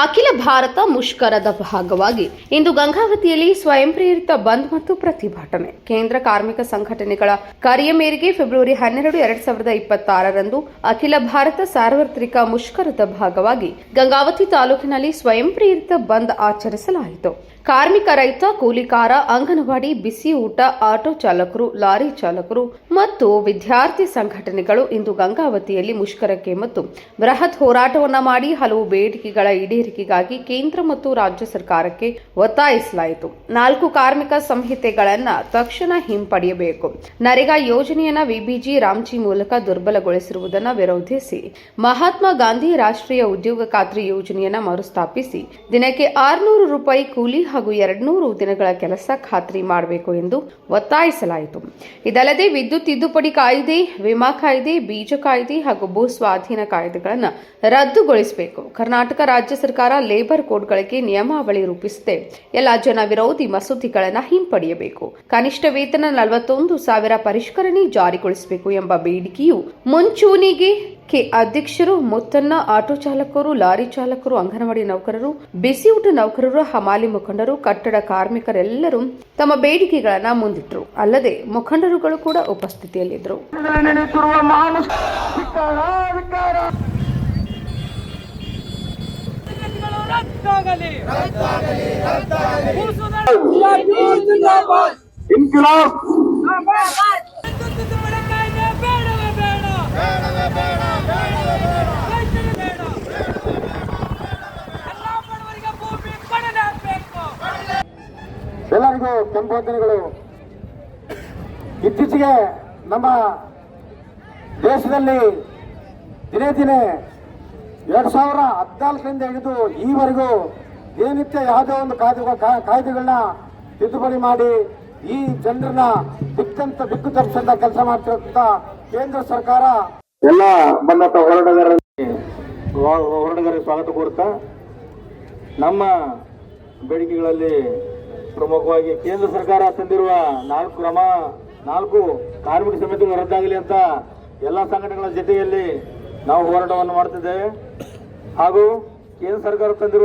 ಅಖಿಲ ಭಾರತ ಮುಷ್ಕರದ ಭಾಗವಾಗಿ ಇಂದು ಗಂಗಾವತಿಯಲ್ಲಿ ಸ್ವಯಂ ಪ್ರೇರಿತ ಬಂದ್ ಮತ್ತು ಪ್ರತಿಭಟನೆ. ಕೇಂದ್ರ ಕಾರ್ಮಿಕ ಸಂಘಟನೆಗಳ ಕರೆಯ ಮೇರೆಗೆ ಫೆಬ್ರವರಿ ಹನ್ನೆರಡು, ಎರಡ್ ಸಾವಿರದ ಇಪ್ಪತ್ತಾರರಂದು ಅಖಿಲ ಭಾರತ ಸಾರ್ವತ್ರಿಕ ಮುಷ್ಕರದ ಭಾಗವಾಗಿ ಗಂಗಾವತಿ ತಾಲೂಕಿನಲ್ಲಿ ಸ್ವಯಂ ಪ್ರೇರಿತ ಬಂದ್ ಆಚರಿಸಲಾಯಿತು. ಕಾರ್ಮಿಕ ರೈತ, ಕೂಲಿಕಾರ, ಅಂಗನವಾಡಿ, ಬಿಸಿ ಊಟ, ಆಟೋ ಚಾಲಕರು, ಲಾರಿ ಚಾಲಕರು ಮತ್ತು ವಿದ್ಯಾರ್ಥಿ ಸಂಘಟನೆಗಳು ಇಂದು ಗಂಗಾವತಿಯಲ್ಲಿ ಮುಷ್ಕರಕ್ಕೆ ಮತ್ತು ಬೃಹತ್ ಹೋರಾಟವನ್ನ ಮಾಡಿ ಹಲವು ಬೇಡಿಕೆಗಳ ಈಡೇರಿಕೆಗಾಗಿ ಕೇಂದ್ರ ಮತ್ತು ರಾಜ್ಯ ಸರ್ಕಾರಕ್ಕೆ ಒತ್ತಾಯಿಸಲಾಯಿತು. ನಾಲ್ಕು ಕಾರ್ಮಿಕ ಸಂಹಿತೆಗಳನ್ನು ತಕ್ಷಣ ಹಿಂಪಡೆಯಬೇಕು. ನರೇಗಾ ಯೋಜನೆಯನ್ನ ವಿಬಿಜಿ ರಾಮ್ಜಿ ಮೂಲಕ ದುರ್ಬಲಗೊಳಿಸಿರುವುದನ್ನು ವಿರೋಧಿಸಿ ಮಹಾತ್ಮ ಗಾಂಧಿ ರಾಷ್ಟ್ರೀಯ ಉದ್ಯೋಗ ಖಾತ್ರಿ ಯೋಜನೆಯನ್ನ ಮರುಸ್ಥಾಪಿಸಿ ದಿನಕ್ಕೆ ಆರುನೂರು ರೂಪಾಯಿ ಕೂಲಿ ಹಾಗೂ ಎರಡ್ನೂರು ದಿನಗಳ ಕೆಲಸ ಖಾತ್ರಿ ಮಾಡಬೇಕು ಎಂದು ಒತ್ತಾಯಿಸಲಾಯಿತು. ಇದಲ್ಲದೆ ವಿದ್ಯುತ್ ತಿದ್ದುಪಡಿ ಕಾಯ್ದೆ, ವಿಮಾ ಕಾಯ್ದೆ, ಬೀಜ ಕಾಯ್ದೆ ಹಾಗೂ ಭೂ ಸ್ವಾಧೀನ ಕಾಯ್ದೆಗಳನ್ನು ರದ್ದುಗೊಳಿಸಬೇಕು. ಕರ್ನಾಟಕ ರಾಜ್ಯ ಸರ್ಕಾರ ಲೇಬರ್ ಕೋಡ್ಗಳಿಗೆ ನಿಯಮಾವಳಿ ರೂಪಿಸಿದೆ. ಎಲ್ಲ ಜನ ವಿರೋಧಿ ಮಸೂದೆಗಳನ್ನು ಹಿಂಪಡೆಯಬೇಕು. ಕನಿಷ್ಠ ವೇತನ ನಲವತ್ತೊಂದು ಸಾವಿರ ಪರಿಷ್ಕರಣೆ ಜಾರಿಗೊಳಿಸಬೇಕು ಎಂಬ ಬೇಡಿಕೆಯು ಮುಂಚೂಣಿಗೆ ಕೆ ಅಧ್ಯಕ್ಷರು ಮುತ್ತನ್ನ ಆಟೋ ಚಾಲಕರು ಲಾರಿ ಚಾಲಕರು ಅಂಗನವಾಡಿ ನೌಕರರು ಬಿಸಿಯೂಟ ನೌಕರರು ಹಮಾಲಿ ಮುಖಂಡರು ಕಟ್ಟಡ ಕಾರ್ಮಿಕರೆಲ್ಲರೂ ತಮ್ಮ ಬೇಡಿಕೆಗಳನ್ನು ಮುಂದಿಟ್ಟರು ಅಲ್ಲದೆ ಮುಖಂಡರುಗಳು ಕೂಡ ಉಪಸ್ಥಿತಿಯಲ್ಲಿದ್ದರು ಇನ್ಕಿಲಾಬ್ ಎಲ್ಲರಿಗೂ ಸಂಬೋಧನೆಗಳು. ಇತ್ತೀಚೆಗೆ ನಮ್ಮ ದೇಶದಲ್ಲಿ ದಿನೇ ದಿನೇ ಎರಡು ಸಾವಿರ ಹದಿನಾಲ್ಕರಿಂದ ಹಿಡಿದು ಈವರೆಗೂ ದಿನನಿತ್ಯ ಯಾವುದೇ ಒಂದು ಕಾಯ್ದೆ ಕಾ- ಕಾಯ್ದೆಗಳನ್ನ ತಿದ್ದುಪಡಿ ಮಾಡಿ ಈ ಜನರನ್ನ ದಿಕ್ಕಂತ ದಿಕ್ಕು ತಪ್ಪಿಸಂತ ಕೆಲಸ ಮಾಡ್ತಿರುವಂತ ಕೇಂದ್ರ ಸರ್ಕಾರ ಎಲ್ಲ ಬಂದಂತ ಹೋರಾಟಗಾರರಲ್ಲಿ ಹೋರಾಟಗಾರರಿಗೆ ಸ್ವಾಗತ ಕೋರುತ್ತಾ ನಮ್ಮ ಬೇಡಿಕೆಗಳಲ್ಲಿ ಪ್ರಮುಖವಾಗಿ ಕೇಂದ್ರ ಸರ್ಕಾರ ತಂದಿರುವ ನಾಲ್ಕು ಕ್ರಮ, ನಾಲ್ಕು ಕಾರ್ಮಿಕ ಸಮಿತಿಗಳು ರದ್ದಾಗಲಿ ಅಂತ ಎಲ್ಲ ಸಂಘಟನೆಗಳ ಜೊತೆಯಲ್ಲಿ ನಾವು ಹೋರಾಟವನ್ನು ಮಾಡ್ತಿದ್ದೇವೆ. ಹಾಗೂ ಕೇಂದ್ರ ಸರ್ಕಾರ ತಂದಿರುವ